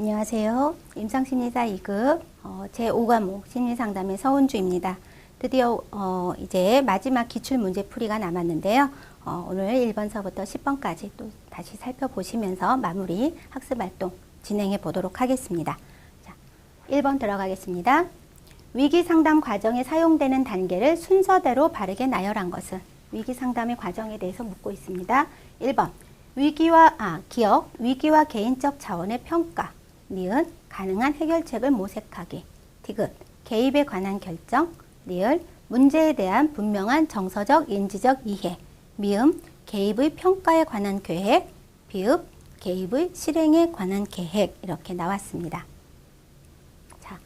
안녕하세요. 임상심리사 2급 어, 제5과목 심리상담의 서은주입니다. 드디어 어, 이제 마지막 기출문제 풀이가 남았는데요. 어, 오늘 1번서부터 10번까지 또 다시 살펴보시면서 마무리 학습활동 진행해 보도록 하겠습니다. 자, 1번 들어가겠습니다. 위기 상담 과정에 사용되는 단계를 순서대로 바르게 나열한 것은 위기 상담의 과정에 대해서 묻고 있습니다. 1번 위기와 아 기억 위기와 개인적 자원의 평가 니은 가능한 해결책을 모색하기. 디귿 개입에 관한 결정. 리을 문제에 대한 분명한 정서적 인지적 이해. 미음 개입의 평가에 관한 계획. 비읍 개입의 실행에 관한 계획. 이렇게 나왔습니다. 자,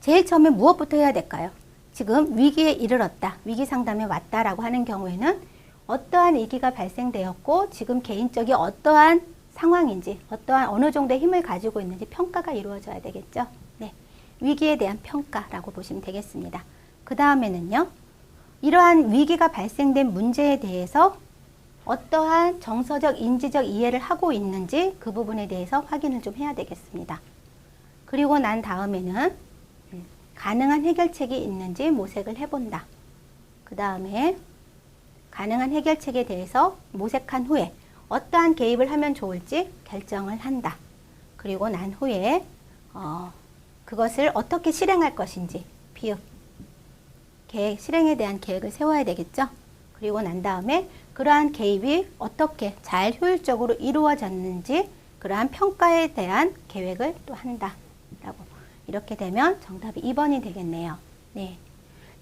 제일 처음에 무엇부터 해야 될까요? 지금 위기에 이르렀다, 위기 상담에 왔다라고 하는 경우에는 어떠한 위기가 발생되었고 지금 개인적이 어떠한 상황인지 어떠한 어느 정도의 힘을 가지고 있는지 평가가 이루어져야 되겠죠. 네, 위기에 대한 평가라고 보시면 되겠습니다. 그 다음에는요, 이러한 위기가 발생된 문제에 대해서 어떠한 정서적 인지적 이해를 하고 있는지 그 부분에 대해서 확인을 좀 해야 되겠습니다. 그리고 난 다음에는 음, 가능한 해결책이 있는지 모색을 해본다. 그 다음에 가능한 해결책에 대해서 모색한 후에 어떠한 개입을 하면 좋을지 결정을 한다. 그리고 난 후에 어, 그것을 어떻게 실행할 것인지 비읍 계획 실행에 대한 계획을 세워야 되겠죠. 그리고 난 다음에 그러한 개입이 어떻게 잘 효율적으로 이루어졌는지 그러한 평가에 대한 계획을 또 한다 라고 이렇게 되면 정답이 2번이 되겠네요. 네.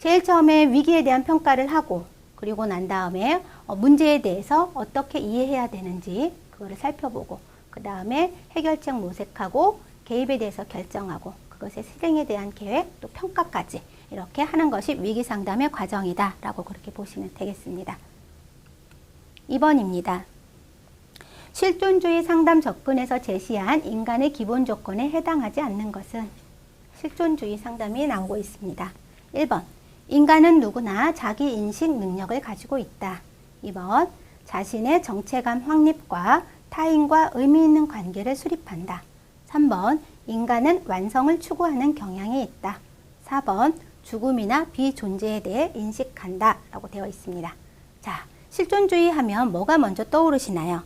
제일 처음에 위기에 대한 평가를 하고 그리고 난 다음에 어, 문제에 대해서 어떻게 이해해야 되는지 그거를 살펴보고 그 다음에 해결책 모색하고 개입에 대해서 결정하고 그것의 실행에 대한 계획 또 평가까지 이렇게 하는 것이 위기 상담의 과정이다 라고 그렇게 보시면 되겠습니다. 2번입니다. 실존주의 상담 접근에서 제시한 인간의 기본 조건에 해당하지 않는 것은 실존주의 상담이 나오고 있습니다. 1번 인간은 누구나 자기 인식 능력을 가지고 있다. 2번 자신의 정체감 확립과 타인과 의미 있는 관계를 수립한다. 3번 인간은 완성을 추구하는 경향이 있다. 4번 죽음이나 비존재에 대해 인식한다. 라고 되어 있습니다. 자, 실존주의 하면 뭐가 먼저 떠오르시나요?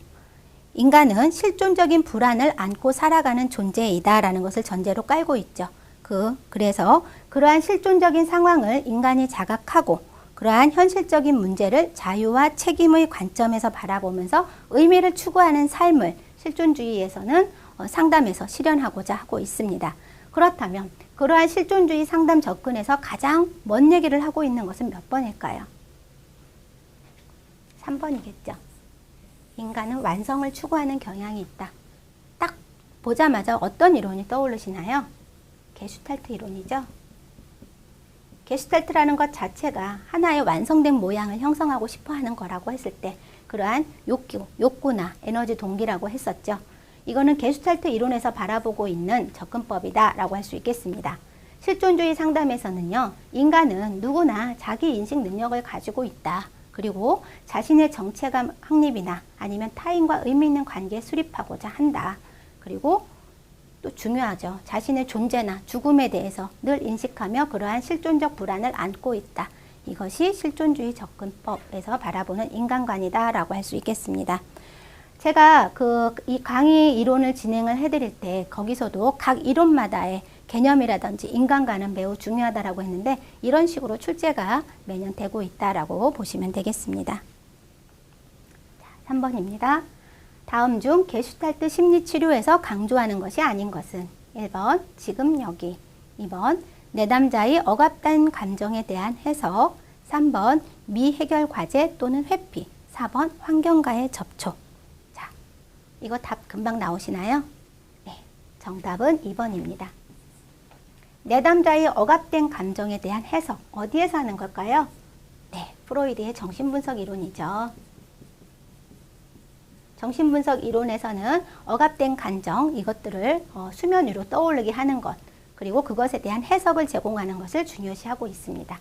인간은 실존적인 불안을 안고 살아가는 존재이다. 라는 것을 전제로 깔고 있죠. 그, 그래서 그러한 실존적인 상황을 인간이 자각하고 그러한 현실적인 문제를 자유와 책임의 관점에서 바라보면서 의미를 추구하는 삶을 실존주의에서는 어, 상담에서 실현하고자 하고 있습니다. 그렇다면 그러한 실존주의 상담 접근에서 가장 먼 얘기를 하고 있는 것은 몇 번일까요? 3번이겠죠. 인간은 완성을 추구하는 경향이 있다. 딱 보자마자 어떤 이론이 떠오르시나요? 게슈탈트 이론이죠. 게슈탈트라는 것 자체가 하나의 완성된 모양을 형성하고 싶어 하는 거라고 했을 때 그러한 욕구, 욕구나 에너지 동기라고 했었죠. 이거는 게슈탈트 이론에서 바라보고 있는 접근법이다 라고 할 수 있겠습니다. 실존주의 상담에서는요, 인간은 누구나 자기 인식 능력을 가지고 있다. 그리고 자신의 정체감 확립이나 아니면 타인과 의미 있는 관계에 수립하고자 한다. 그리고 또 중요하죠. 자신의 존재나 죽음에 대해서 늘 인식하며 그러한 실존적 불안을 안고 있다. 이것이 실존주의 접근법에서 바라보는 인간관이다라고 할 수 있겠습니다. 제가 그 이 강의 이론을 진행을 해드릴 때 거기서도 각 이론마다의 개념이라든지 인간관은 매우 중요하다라고 했는데 이런 식으로 출제가 매년 되고 있다라고 보시면 되겠습니다. 자, 3번입니다. 다음 중 게슈탈트 심리치료에서 강조하는 것이 아닌 것은 1번 지금 여기 2번 내담자의 억압된 감정에 대한 해석 3번 미해결 과제 또는 회피 4번 환경과의 접촉 자 이거 답 금방 나오시나요? 네 정답은 2번입니다. 내담자의 억압된 감정에 대한 해석 어디에서 하는 걸까요? 네 프로이드의 정신분석 이론이죠. 정신분석 이론에서는 억압된 감정 이것들을 어, 수면 위로 떠오르게 하는 것 그리고 그것에 대한 해석을 제공하는 것을 중요시하고 있습니다.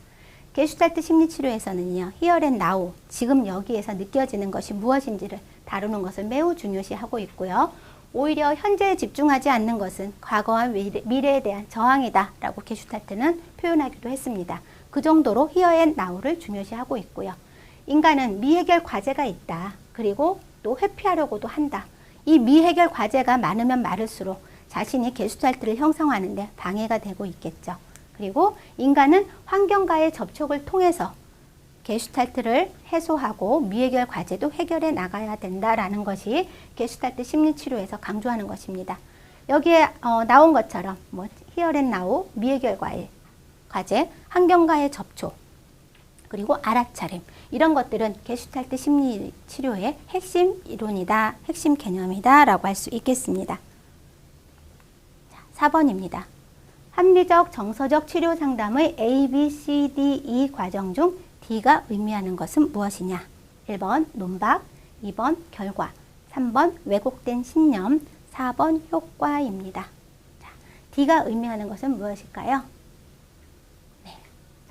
게슈탈트 심리치료에서는요. 앤 나우 지금 여기에서 느껴지는 것이 무엇인지를 다루는 것을 매우 중요시하고 있고요. 오히려 현재에 집중하지 않는 것은 과거와 미래, 미래 에 대한 저항이다 라고 게슈탈트는 표현하기도 했습니다. 그 정도로 히어 앤 나우를 중요시하고 있고요. 인간은 미해결 과제가 있다. 그리고 또 회피하려고도 한다. 이 미해결 과제가 많으면 많을수록 자신이 게슈탈트를 형성하는데 방해가 되고 있겠죠. 그리고 인간은 환경과의 접촉을 통해서 게슈탈트를 해소하고 미해결 과제도 해결해 나가야 된다라는 것이 게슈탈트 심리치료에서 강조하는 것입니다. 여기에 어, 나온 것처럼 뭐 히어앤 나우 미해결 과제, 환경과의 접촉, 그리고 알아차림 이런 것들은 게슈탈트 심리 치료의 핵심 이론이다, 핵심 개념이다 라고 할 수 있겠습니다. 자, 4번입니다. 합리적 정서적 치료 상담의 A, B, C, D, E 과정 중 D가 의미하는 것은 무엇이냐? 1번 논박, 2번 결과, 3번 왜곡된 신념, 4번 효과입니다. 자, D가 의미하는 것은 무엇일까요? 네,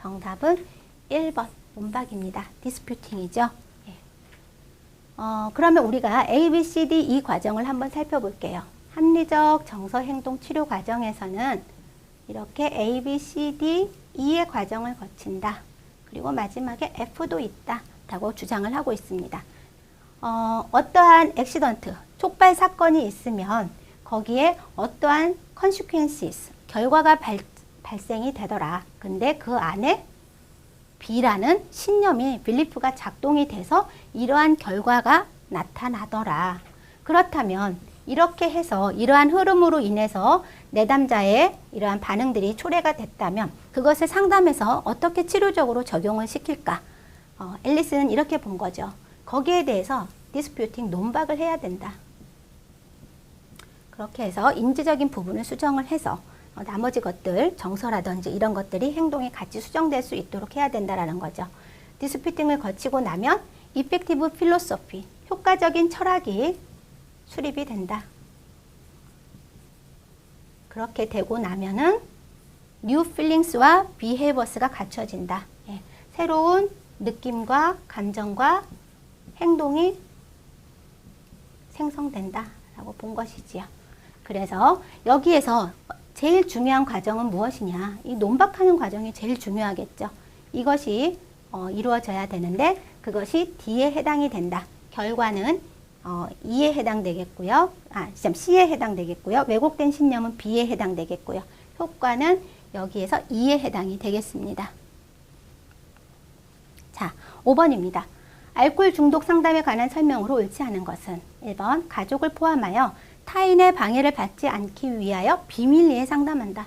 정답은 1번 논박입니다. 디스퓨팅이죠. 예. 어, 그러면 우리가 A, B, C, D, E 과정을 한번 살펴볼게요. 합리적 정서 행동 치료 과정에서는 이렇게 A, B, C, D, E의 과정을 거친다. 그리고 마지막에 F도 있다. 라고 주장을 하고 있습니다. 어, 어떠한 액시던트, 촉발 사건이 있으면 거기에 어떠한 consequences, 결과가 발, 발생이 되더라. 근데 그 안에 B라는 신념이 빌리프가 작동이 돼서 이러한 결과가 나타나더라. 그렇다면 이렇게 해서 이러한 흐름으로 인해서 내담자의 이러한 반응들이 초래가 됐다면 그것을 상담해서 어떻게 치료적으로 적용을 시킬까? 어, 앨리스는 이렇게 본 거죠. 거기에 대해서 디스퓨팅 논박을 해야 된다. 그렇게 해서 인지적인 부분을 수정을 해서 어, 나머지 것들 정서라든지 이런 것들이 행동에 같이 수정될 수 있도록 해야 된다라는 거죠. 디스피팅을 거치고 나면 이펙티브 필로소피 효과적인 철학이 수립이 된다. 그렇게 되고 나면은 뉴 필링스와 비헤이버스가 갖춰진다. 예, 새로운 느낌과 감정과 행동이 생성된다라고 본 것이지요. 그래서 여기에서 제일 중요한 과정은 무엇이냐? 이 논박하는 과정이 제일 중요하겠죠. 이것이 어, 이루어져야 되는데 그것이 D에 해당이 된다. 결과는 어, E에 해당되겠고요. 아, C에 해당되겠고요. 왜곡된 신념은 B에 해당되겠고요. 효과는 여기에서 E에 해당이 되겠습니다. 자, 5번입니다. 알코올 중독 상담에 관한 설명으로 옳지 않은 것은 1번 가족을 포함하여 타인의 방해를 받지 않기 위하여 비밀리에 상담한다.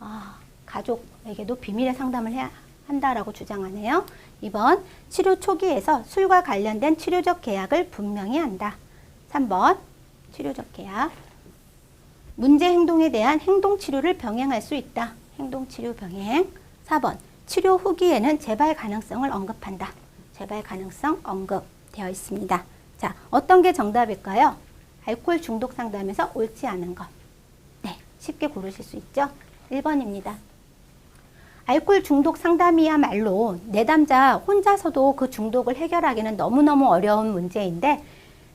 아, 가족에게도 비밀의 상담을 해야 한다라고 주장하네요. 2번 치료 초기에서 술과 관련된 치료적 계약을 분명히 한다. 3번 치료적 계약 문제 행동에 대한 행동 치료를 병행할 수 있다. 행동 치료 병행 4번 치료 후기에는 재발 가능성을 언급한다. 재발 가능성 언급되어 있습니다. 자, 어떤 게 정답일까요? 알코올 중독 상담에서 옳지 않은 것. 네, 쉽게 고르실 수 있죠? 1번입니다. 알코올 중독 상담이야말로 내담자 혼자서도 그 중독을 해결하기는 너무너무 어려운 문제인데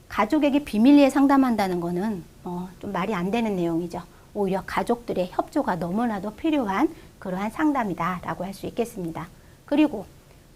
가족에게 비밀리에 상담한다는 거는 어, 좀 말이 안 되는 내용이죠. 오히려 가족들의 협조가 너무나도 필요한 그러한 상담이다라고 할 수 있겠습니다. 그리고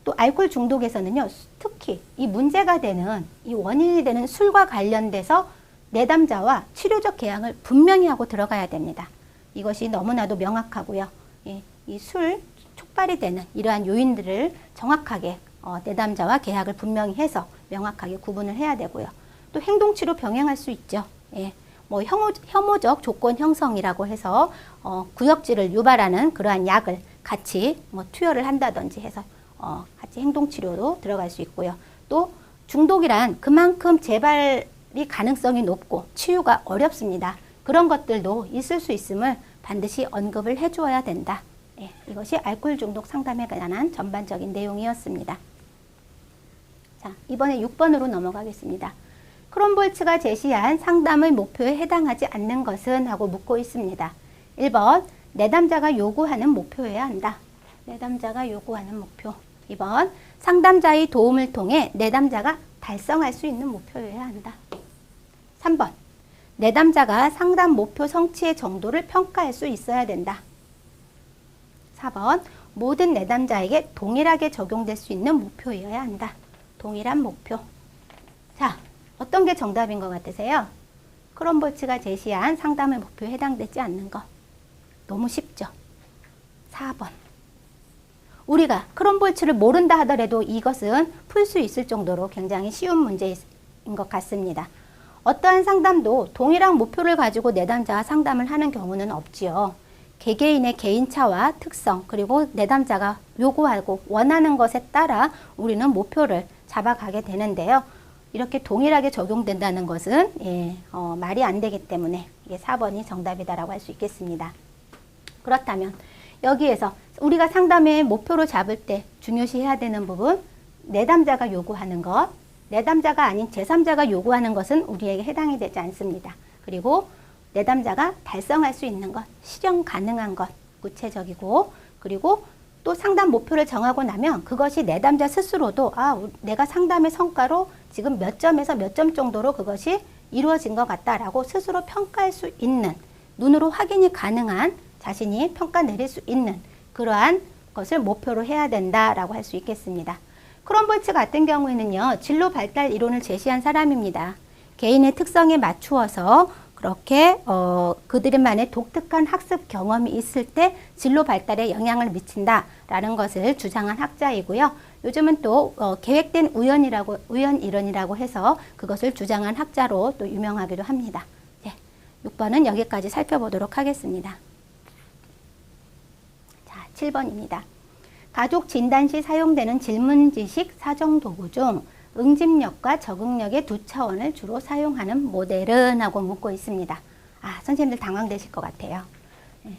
또 알코올 중독에서는요, 특히 이 문제가 되는 이 원인이 되는 술과 관련돼서 내담자와 치료적 계약을 분명히 하고 들어가야 됩니다. 이것이 너무나도 명확하고요. 예, 이술 촉발이 되는 이러한 요인들을 정확하게 어, 내담자와 계약을 분명히 해서 명확하게 구분을 해야 되고요. 또 행동치료 병행할 수 있죠. 예, 뭐 혐오, 혐오 적 조건 형성이라고 해서 어, 구역질을 유발하는 그러한 약을 같이 뭐 투여를 한다든지 해서 어, 같이 행동치료로 들어갈 수 있고요. 또 중독이란 그만큼 재발 이 가능성이 높고 치유가 어렵습니다. 그런 것들도 있을 수 있음을 반드시 언급을 해주어야 된다. 예, 이것이 알코올 중독 상담에 관한 전반적인 내용이었습니다. 자, 이번에 6번으로 넘어가겠습니다. 크롬볼츠가 제시한 상담의 목표에 해당하지 않는 것은 하고 묻고 있습니다. 1번 내담자가 요구하는 목표여야 한다. 내담자가 요구하는 목표. 2번 상담자의 도움을 통해 내담자가 달성할 수 있는 목표여야 한다. 3번 내담자가 상담 목표 성취의 정도를 평가할 수 있어야 된다. 4번 모든 내담자에게 동일하게 적용될 수 있는 목표여야 한다. 동일한 목표. 자, 어떤 게 정답인 것 같으세요? 크롬볼츠가 제시한 상담의 목표에 해당되지 않는 것. 너무 쉽죠? 4번. 우리가 크롬볼츠를 모른다 하더라도 이것은 풀 수 있을 정도로 굉장히 쉬운 문제인 것 같습니다. 어떠한 상담도 동일한 목표를 가지고 내담자와 상담을 하는 경우는 없지요. 개개인의 개인차와 특성 그리고 내담자가 요구하고 원하는 것에 따라 우리는 목표를 잡아가게 되는데요. 이렇게 동일하게 적용된다는 것은 예, 어, 말이 안 되기 때문에 이게 4번이 정답이다라고 할 수 있겠습니다. 그렇다면 여기에서 우리가 상담의 목표로 잡을 때 중요시해야 되는 부분 내담자가 요구하는 것 내담자가 아닌 제3자가 요구하는 것은 우리에게 해당이 되지 않습니다. 그리고 내담자가 달성할 수 있는 것, 실현 가능한 것, 구체적이고 그리고 또 상담 목표를 정하고 나면 그것이 내담자 스스로도 아, 내가 상담의 성과로 지금 몇 점에서 몇 점 정도로 그것이 이루어진 것 같다라고 스스로 평가할 수 있는 눈으로 확인이 가능한 자신이 평가 내릴 수 있는 그러한 것을 목표로 해야 된다라고 할 수 있겠습니다. 크롬볼츠 같은 경우에는요, 진로 발달 이론을 제시한 사람입니다. 개인의 특성에 맞추어서 그렇게 어, 그들만의 독특한 학습 경험이 있을 때 진로 발달에 영향을 미친다라는 것을 주장한 학자이고요. 요즘은 또 어, 계획된 우연이라고 우연 이론이라고 해서 그것을 주장한 학자로 또 유명하기도 합니다. 네, 6번은 여기까지 살펴보도록 하겠습니다. 자, 7번입니다. 가족 진단 시 사용되는 질문지식 사정 도구 중 응집력과 적응력의 두 차원을 주로 사용하는 모델은 하고 묻고 있습니다. 아, 선생님들 당황되실 것 같아요. 네.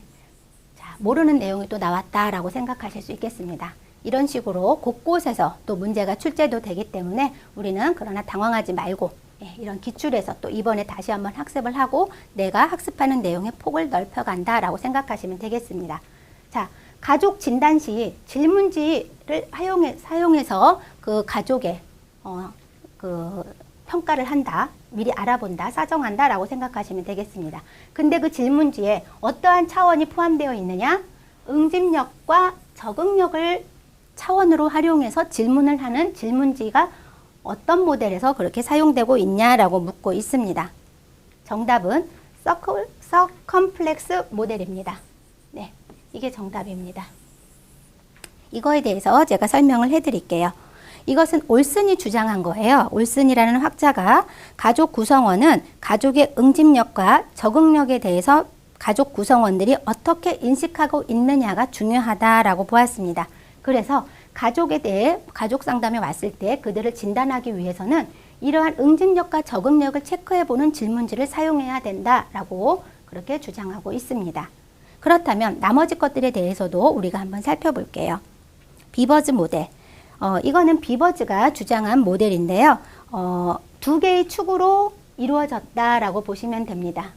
자, 모르는 내용이 또 나왔다라고 생각하실 수 있겠습니다. 이런 식으로 곳곳에서 또 문제가 출제도 되기 때문에 우리는 그러나 당황하지 말고 예, 이런 기출에서 또 이번에 다시 한번 학습을 하고 내가 학습하는 내용의 폭을 넓혀간다라고 생각하시면 되겠습니다. 자, 가족 진단 시 질문지를 사용해, 사용해서 그 가족의 어, 그 평가를 한다, 미리 알아본다, 사정한다라고 생각하시면 되겠습니다. 근데 그 질문지에 어떠한 차원이 포함되어 있느냐? 응집력과 적응력을 차원으로 활용해서 질문을 하는 질문지가 어떤 모델에서 그렇게 사용되고 있냐라고 묻고 있습니다. 정답은 서컴플렉스 모델입니다. 네, 이게 정답입니다. 이거에 대해서 제가 설명을 해드릴게요. 이것은 올슨이 주장한 거예요. 올슨이라는 학자가 가족 구성원은 가족의 응집력과 적응력에 대해서 가족 구성원들이 어떻게 인식하고 있느냐가 중요하다라고 보았습니다. 그래서 가족에 대해 가족 상담에 왔을 때 그들을 진단하기 위해서는 이러한 응집력과 적응력을 체크해 보는 질문지를 사용해야 된다라고 그렇게 주장하고 있습니다. 그렇다면 나머지 것들에 대해서도 우리가 한번 살펴볼게요. 비버즈 모델. 어, 이거는 비버즈가 주장한 모델인데요. 어, 두 개의 축으로 이루어졌다라고 보시면 됩니다.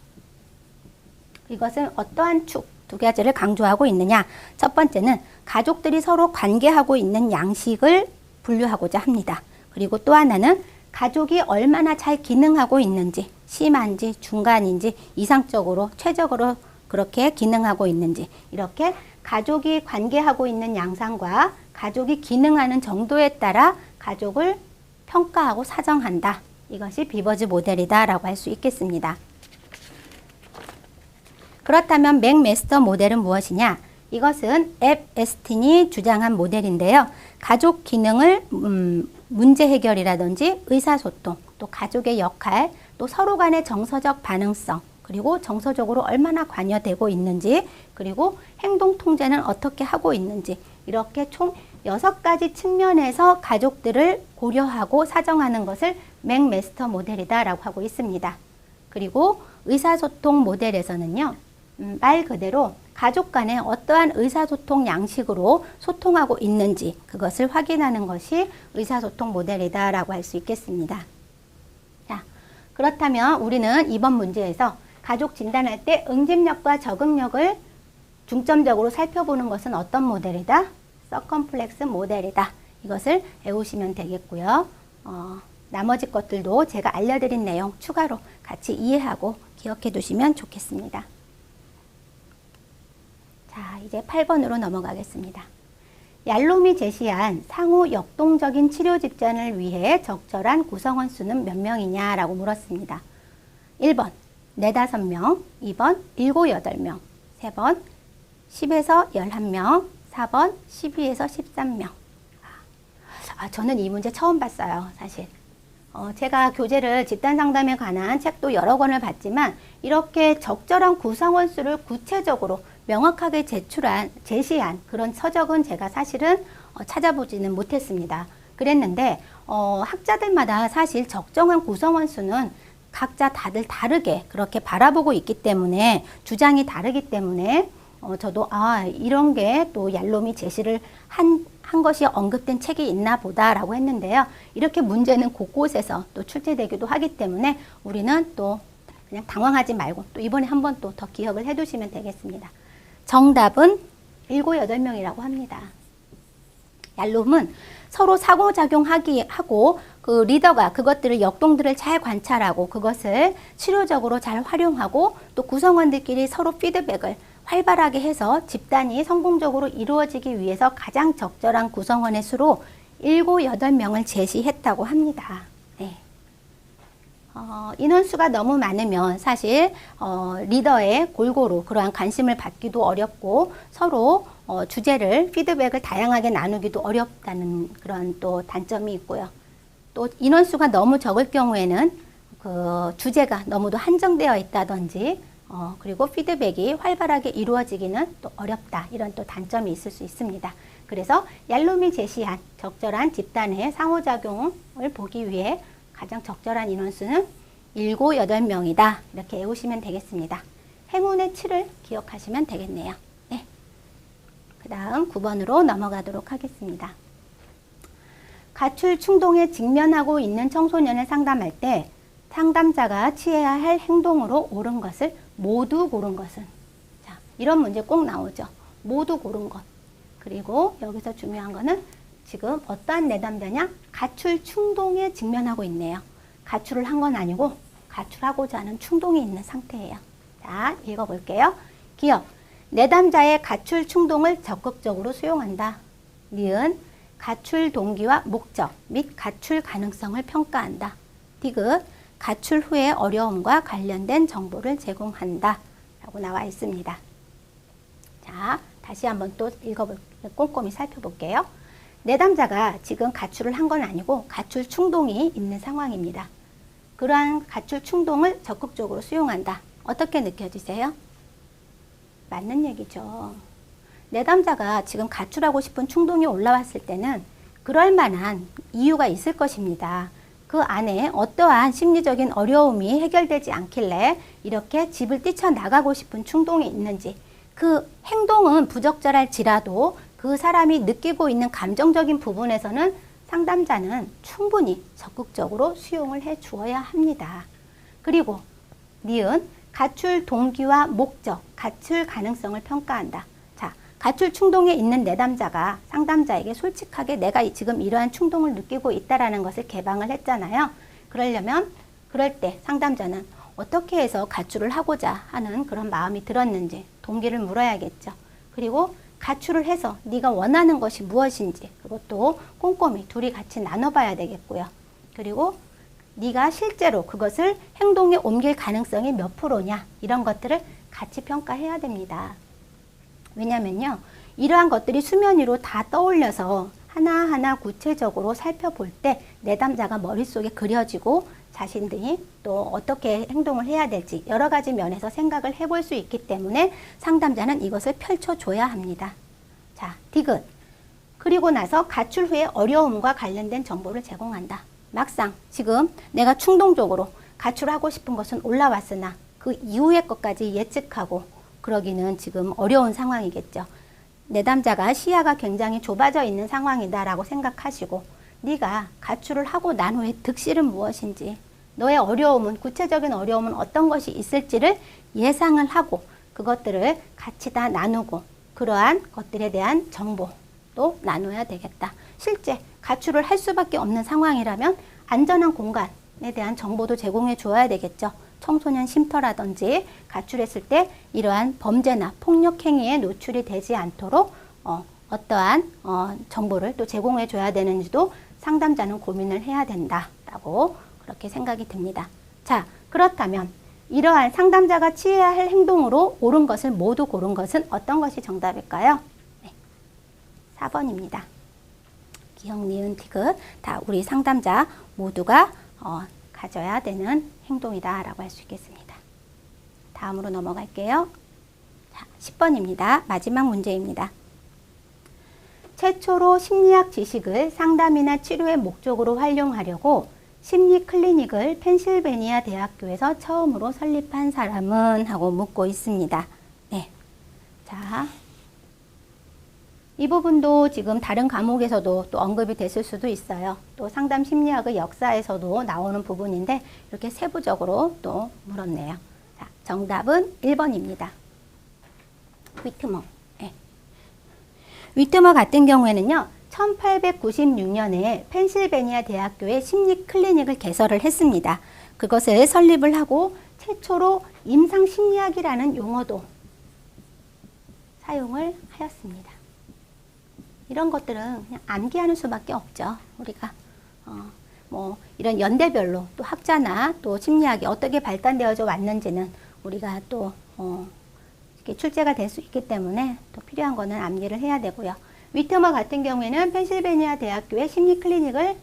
이것은 어떠한 축, 두 가지를 강조하고 있느냐. 첫 번째는 가족들이 서로 관계하고 있는 양식을 분류하고자 합니다. 그리고 또 하나는 가족이 얼마나 잘 기능하고 있는지, 심한지, 중간인지, 이상적으로, 최적으로 그렇게 기능하고 있는지, 이렇게 가족이 관계하고 있는 양상과 가족이 기능하는 정도에 따라 가족을 평가하고 사정한다. 이것이 비버즈 모델이다라고 할 수 있겠습니다. 그렇다면 맥메스터 모델은 무엇이냐? 이것은 앱 에스틴이 주장한 모델인데요. 가족 기능을 음, 문제 해결이라든지 의사소통, 또 가족의 역할, 또 서로 간의 정서적 반응성, 그리고 정서적으로 얼마나 관여되고 있는지, 그리고 행동 통제는 어떻게 하고 있는지, 이렇게 총 여섯 가지 측면에서 가족들을 고려하고 사정하는 것을 맥메스터 모델이다라고 하고 있습니다. 그리고 의사소통 모델에서는요, 음, 말 그대로 가족 간에 어떠한 의사소통 양식으로 소통하고 있는지 그것을 확인하는 것이 의사소통 모델이다라고 할 수 있겠습니다. 자, 그렇다면 우리는 이번 문제에서 가족 진단할 때 응집력과 적응력을 중점적으로 살펴보는 것은 어떤 모델이다? 서컴플렉스 모델이다. 이것을 외우시면 되겠고요. 어, 나머지 것들도 제가 알려드린 내용 추가로 같이 이해하고 기억해 두시면 좋겠습니다. 자, 이제 8번으로 넘어가겠습니다. 얄롬이 제시한 상호 역동적인 치료 집단을 위해 적절한 구성원 수는 몇 명이냐라고 물었습니다. 1번, 4, 5명, 2번, 7, 8명, 3번, 10에서 11명, 4번, 12에서 13명. 아, 저는 이 문제 처음 봤어요, 사실. 어, 제가 교재를 집단 상담에 관한 책도 여러 권을 봤지만 이렇게 적절한 구성원 수를 구체적으로 명확하게 제출한 제시한 그런 서적은 제가 사실은 어, 찾아보지는 못했습니다. 그랬는데 어, 학자들마다 사실 적정한 구성원 수는 각자 다들 다르게 그렇게 바라보고 있기 때문에 주장이 다르기 때문에 어, 저도 아 이런 게 또 얄롬이 제시를 한, 한 것이 언급된 책이 있나 보다라고 했는데요. 이렇게 문제는 곳곳에서 또 출제되기도 하기 때문에 우리는 또 그냥 당황하지 말고 또 이번에 한 번 또 더 기억을 해두시면 되겠습니다. 정답은 일곱 여덟 명이라고 합니다. 얄롬은 서로 상호작용하기 하고 그 리더가 그것들을 역동들을 잘 관찰하고 그것을 치료적으로 잘 활용하고 또 구성원들끼리 서로 피드백을 활발하게 해서 집단이 성공적으로 이루어지기 위해서 가장 적절한 구성원의 수로 일곱 여덟 명을 제시했다고 합니다. 네. 어, 인원수가 너무 많으면 사실 어, 리더의 골고루 그러한 관심을 받기도 어렵고 서로 어, 주제를 피드백을 다양하게 나누기도 어렵다는 그런 또 단점이 있고요. 또 인원수가 너무 적을 경우에는 그 주제가 너무도 한정되어 있다든지 어, 그리고 피드백이 활발하게 이루어지기는 또 어렵다 이런 또 단점이 있을 수 있습니다. 그래서 얄롬이 제시한 적절한 집단의 상호작용을 보기 위해 가장 적절한 인원수는 7, 8명이다. 이렇게 외우시면 되겠습니다. 행운의 7을 기억하시면 되겠네요. 네. 그 다음 9번으로 넘어가도록 하겠습니다. 가출 충동에 직면하고 있는 청소년을 상담할 때 상담자가 취해야 할 행동으로 옳은 것을 모두 고른 것은 자, 이런 문제 꼭 나오죠. 모두 고른 것. 그리고 여기서 중요한 거는 지금 어떠한 내담자냐? 가출 충동에 직면하고 있네요. 가출을 한 건 아니고 가출하고자 하는 충동이 있는 상태예요. 자, 읽어볼게요. 기업. 내담자의 가출 충동을 적극적으로 수용한다. 니은. 가출 동기와 목적 및 가출 가능성을 평가한다. 디귿. 가출 후의 어려움과 관련된 정보를 제공한다. 라고 나와 있습니다. 자, 다시 한번 또 읽어볼, 꼼꼼히 살펴볼게요. 내담자가 지금 가출을 한 건 아니고 가출 충동이 있는 상황입니다. 그러한 가출 충동을 적극적으로 수용한다. 어떻게 느껴지세요? 맞는 얘기죠. 내담자가 지금 가출하고 싶은 충동이 올라왔을 때는 그럴 만한 이유가 있을 것입니다. 그 안에 어떠한 심리적인 어려움이 해결되지 않길래 이렇게 집을 뛰쳐나가고 싶은 충동이 있는지 그 행동은 부적절할지라도 그 사람이 느끼고 있는 감정적인 부분에서는 상담자는 충분히 적극적으로 수용을 해 주어야 합니다. 그리고 니은 가출 동기와 목적, 가출 가능성을 평가한다. 자, 가출 충동에 있는 내담자가 상담자에게 솔직하게 내가 지금 이러한 충동을 느끼고 있다라는 것을 개방을 했잖아요. 그러려면 그럴 때 상담자는 어떻게 해서 가출을 하고자 하는 그런 마음이 들었는지 동기를 물어야겠죠. 그리고 가출을 해서 네가 원하는 것이 무엇인지 그것도 꼼꼼히 둘이 같이 나눠봐야 되겠고요. 그리고 네가 실제로 그것을 행동에 옮길 가능성이 몇 프로냐 이런 것들을 같이 평가해야 됩니다. 왜냐면요. 이러한 것들이 수면 위로 다 떠올려서 하나하나 구체적으로 살펴볼 때 내담자가 머릿속에 그려지고 자신들이 또 어떻게 행동을 해야 될지 여러 가지 면에서 생각을 해볼 수 있기 때문에 상담자는 이것을 펼쳐줘야 합니다. 자, 디귿. 그리고 나서 가출 후에 어려움과 관련된 정보를 제공한다. 막상 지금 내가 충동적으로 가출하고 싶은 것은 올라왔으나 그 이후의 것까지 예측하고 그러기는 지금 어려운 상황이겠죠. 내담자가 시야가 굉장히 좁아져 있는 상황이다라고 생각하시고 네가 가출을 하고 난 후에 득실은 무엇인지 너의 어려움은 구체적인 어려움은 어떤 것이 있을지를 예상을 하고 그것들을 같이 다 나누고 그러한 것들에 대한 정보도 나눠야 되겠다. 실제 가출을 할 수밖에 없는 상황이라면 안전한 공간에 대한 정보도 제공해 주어야 되겠죠. 청소년 쉼터라든지 가출했을 때 이러한 범죄나 폭력 행위에 노출이 되지 않도록 어, 어떠한 어, 정보를 또 제공해 줘야 되는지도 상담자는 고민을 해야 된다라고 그렇게 생각이 듭니다. 자, 그렇다면 이러한 상담자가 취해야 할 행동으로 옳은 것을 모두 고른 것은 어떤 것이 정답일까요? 네. 4번입니다. 기억, 니은, 티귿 다 우리 상담자 모두가 어, 가져야 되는 행동이다라고 할 수 있겠습니다. 다음으로 넘어갈게요. 자, 10번입니다. 마지막 문제입니다. 최초로 심리학 지식을 상담이나 치료의 목적으로 활용하려고 심리 클리닉을 펜실베니아 대학교에서 처음으로 설립한 사람은 하고 묻고 있습니다. 네. 자. 이 부분도 지금 다른 과목에서도 또 언급이 됐을 수도 있어요. 또 상담 심리학의 역사에서도 나오는 부분인데 이렇게 세부적으로 또 물었네요. 자, 정답은 1번입니다. 위트머. 네. 위트머 같은 경우에는요. 1896년에 펜실베니아 대학교에 심리 클리닉을 개설을 했습니다. 그것을 설립을 하고 최초로 임상 심리학이라는 용어도 사용을 하였습니다. 이런 것들은 그냥 암기하는 수밖에 없죠. 우리가 어, 뭐 이런 연대별로 또 학자나 또 심리학이 어떻게 발달되어져 왔는지는 우리가 또 어, 이렇게 출제가 될 수 있기 때문에 또 필요한 거는 암기를 해야 되고요. 위트머 같은 경우에는 펜실베니아 대학교에 심리 클리닉을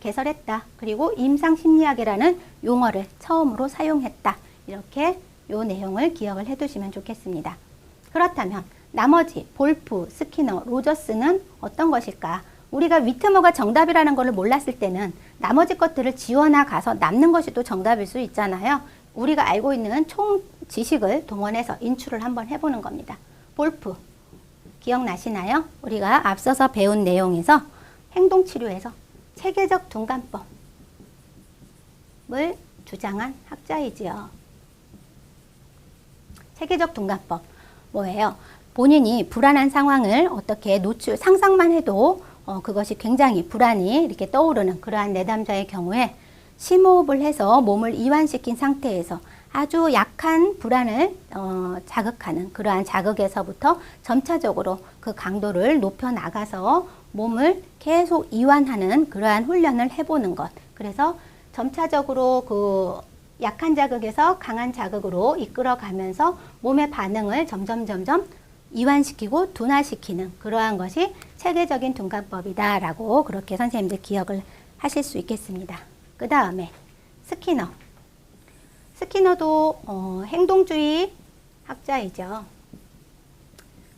개설했다. 그리고 임상 심리학이라는 용어를 처음으로 사용했다. 이렇게 요 내용을 기억을 해두시면 좋겠습니다. 그렇다면 나머지 볼프, 스키너, 로저스는 어떤 것일까? 우리가 위트머가 정답이라는 것을 몰랐을 때는 나머지 것들을 지워나 가서 남는 것이 또 정답일 수 있잖아요. 우리가 알고 있는 총 지식을 동원해서 인출을 한번 해보는 겁니다. 볼프, 기억나시나요? 우리가 앞서서 배운 내용에서 행동치료에서 체계적 둔간법을 주장한 학자이지요. 체계적 둔간법 뭐예요? 본인이 불안한 상황을 어떻게 노출 상상만 해도 어, 그것이 굉장히 불안이 이렇게 떠오르는 그러한 내담자의 경우에 심호흡을 해서 몸을 이완시킨 상태에서 아주 약한 불안을 어, 자극하는 그러한 자극에서부터 점차적으로 그 강도를 높여 나가서 몸을 계속 이완하는 그러한 훈련을 해보는 것. 그래서 점차적으로 그 약한 자극에서 강한 자극으로 이끌어가면서 몸의 반응을 점점 점점 이완시키고 둔화시키는 그러한 것이 체계적인 둔간법이다라고 그렇게 선생님들 기억을 하실 수 있겠습니다. 그 다음에 스키너. 스키너도 어, 행동주의 학자이죠.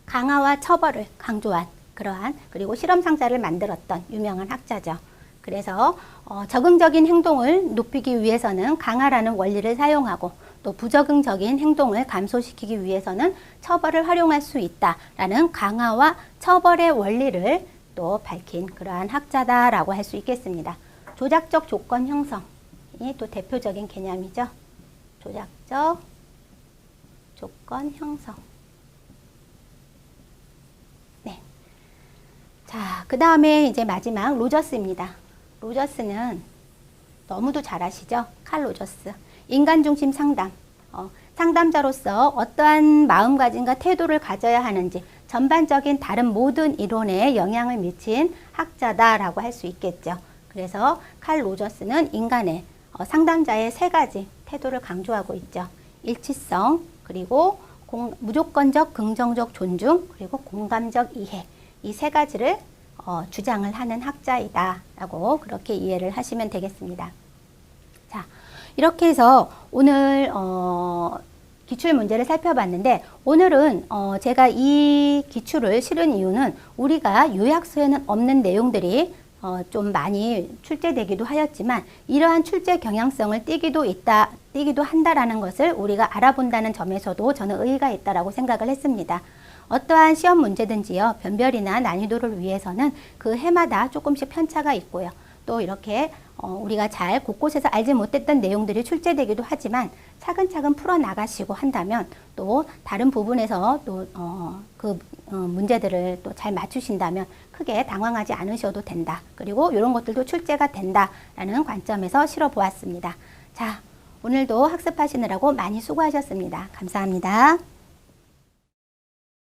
강화와 처벌을 강조한 그러한 그리고 실험 상자를 만들었던 유명한 학자죠. 그래서 어, 적응적인 행동을 높이기 위해서는 강화라는 원리를 사용하고 또 부적응적인 행동을 감소시키기 위해서는 처벌을 활용할 수 있다라는 강화와 처벌의 원리를 또 밝힌 그러한 학자다라고 할 수 있겠습니다. 조작적 조건 형성이 또 대표적인 개념이죠. 조작적 조건 형성. 네. 자, 그 다음에 이제 마지막 로저스입니다. 로저스는 너무도 잘 아시죠? 칼 로저스. 인간 중심 상담. 어, 상담자로서 어떠한 마음가짐과 태도를 가져야 하는지 전반적인 다른 모든 이론에 영향을 미친 학자다라고 할 수 있겠죠. 그래서 칼 로저스는 인간의 어, 상담자의 세 가지 태도를 강조하고 있죠. 일치성, 그리고 공, 무조건적 긍정적 존중, 그리고 공감적 이해. 이 세 가지를 어, 주장을 하는 학자이다라고 그렇게 이해를 하시면 되겠습니다. 자, 이렇게 해서 오늘 어, 기출 문제를 살펴봤는데 오늘은 어, 제가 이 기출을 실은 이유는 우리가 요약서에는 없는 내용들이 어, 좀 많이 출제되기도 하였지만 이러한 출제 경향성을 띠기도 있다, 띠기도 한다라는 것을 우리가 알아본다는 점에서도 저는 의의가 있다라고 생각을 했습니다. 어떠한 시험 문제든지요, 변별이나 난이도를 위해서는 그 해마다 조금씩 편차가 있고요. 또 이렇게 어, 우리가 잘 곳곳에서 알지 못했던 내용들이 출제되기도 하지만 차근차근 풀어 나가시고 한다면 또 다른 부분에서 또 어, 그 어, 문제들을 또 잘 맞추신다면 크게 당황하지 않으셔도 된다. 그리고 이런 것들도 출제가 된다라는 관점에서 실어 보았습니다. 자, 오늘도 학습하시느라고 많이 수고하셨습니다. 감사합니다.